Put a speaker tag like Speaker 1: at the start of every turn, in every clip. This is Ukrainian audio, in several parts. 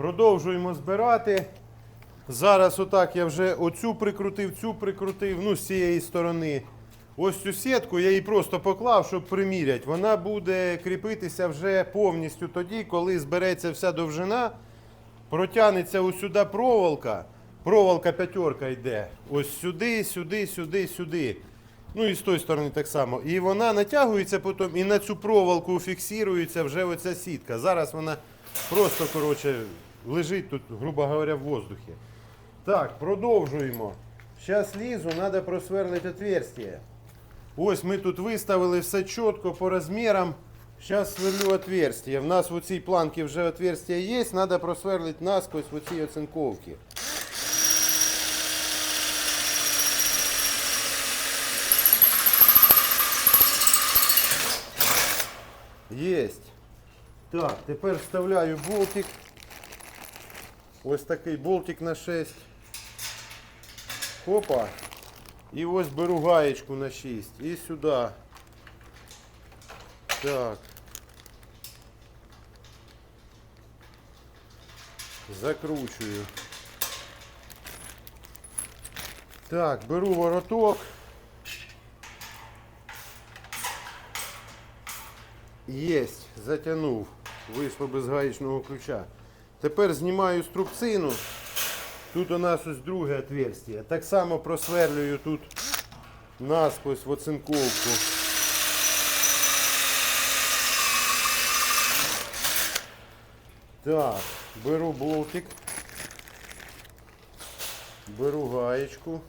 Speaker 1: Продовжуємо збирати. Зараз отак я вже оцю прикрутив, цю прикрутив, ну з цієї сторони. Ось цю сітку я її просто поклав, щоб приміряти. Вона буде кріпитися вже повністю тоді, коли збереться вся довжина, протягнеться ось сюди проволока. Проволока п'ятерка йде. Ось сюди, сюди, сюди, сюди. Ну і з тої сторони так само. І вона натягується потім, і на цю проволоку фіксується вже оця сітка. Зараз вона просто, коротше, лежить тут, грубо говоря, в воздухі. Так, продовжуємо. Зараз лізу, треба просверлити отверстие. Ось ми тут виставили все чітко по розмірам. Зараз сверлю отверстие. В нас в цій планці вже отверстие є, треба просверлити насквозь в цій оцинковці. Єсть. Так, тепер вставляю болтик. Ось такий болтик на 6. Опа. І ось беру гаєчку на 6. І сюди. Так. Закручую. Так, беру вороток. Єсть, затягнув. Вийшло без гаєчного ключа. Тепер знімаю струбцину. Тут у нас ось друге отверстие. Так само просверлюю тут насквозь в оцинковку. Так, беру болтик. Беру гаєчку.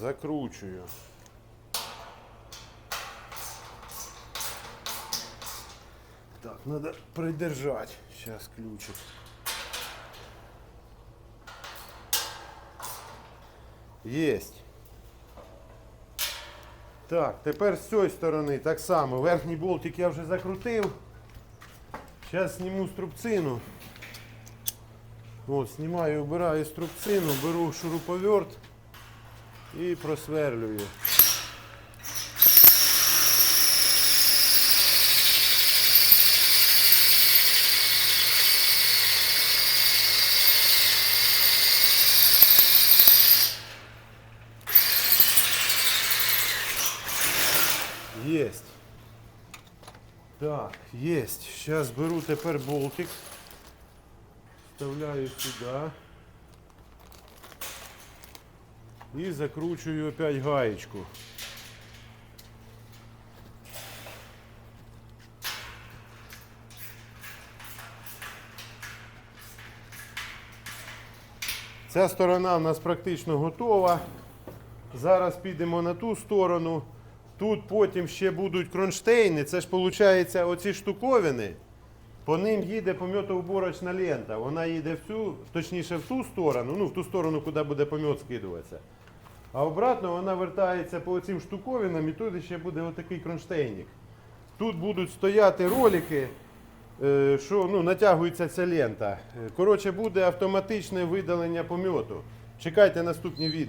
Speaker 1: Закручую. Так, надо придержать. Сейчас ключик. Есть. Так, тепер з цієї сторони так само. Верхній болтик я вже закрутив. Зараз зніму струбцину. От, знімаю, обираю струбцину, беру шуруповерт і просверлюю. Есть. Так, есть. Сейчас беру тепер болтик. Вставляю сюда. И закручиваю опять гаечку. Ця сторона в нас практично готова. Зараз підемо на ту сторону. Тут потім ще будуть кронштейни. Це ж виходить оці штуковини. По ним їде пом'ятоуборочна лента. Вона їде в цю, точніше в ту сторону, ну в ту сторону, куди буде пом'ят скидуватися. А обратно вона вертається по цим штуковинам і тут ще буде отакий кронштейник. Тут будуть стояти ролики, е, що ну, натягується ця лента. Коротше, буде автоматичне видалення пом'яту. Чекайте наступні відео.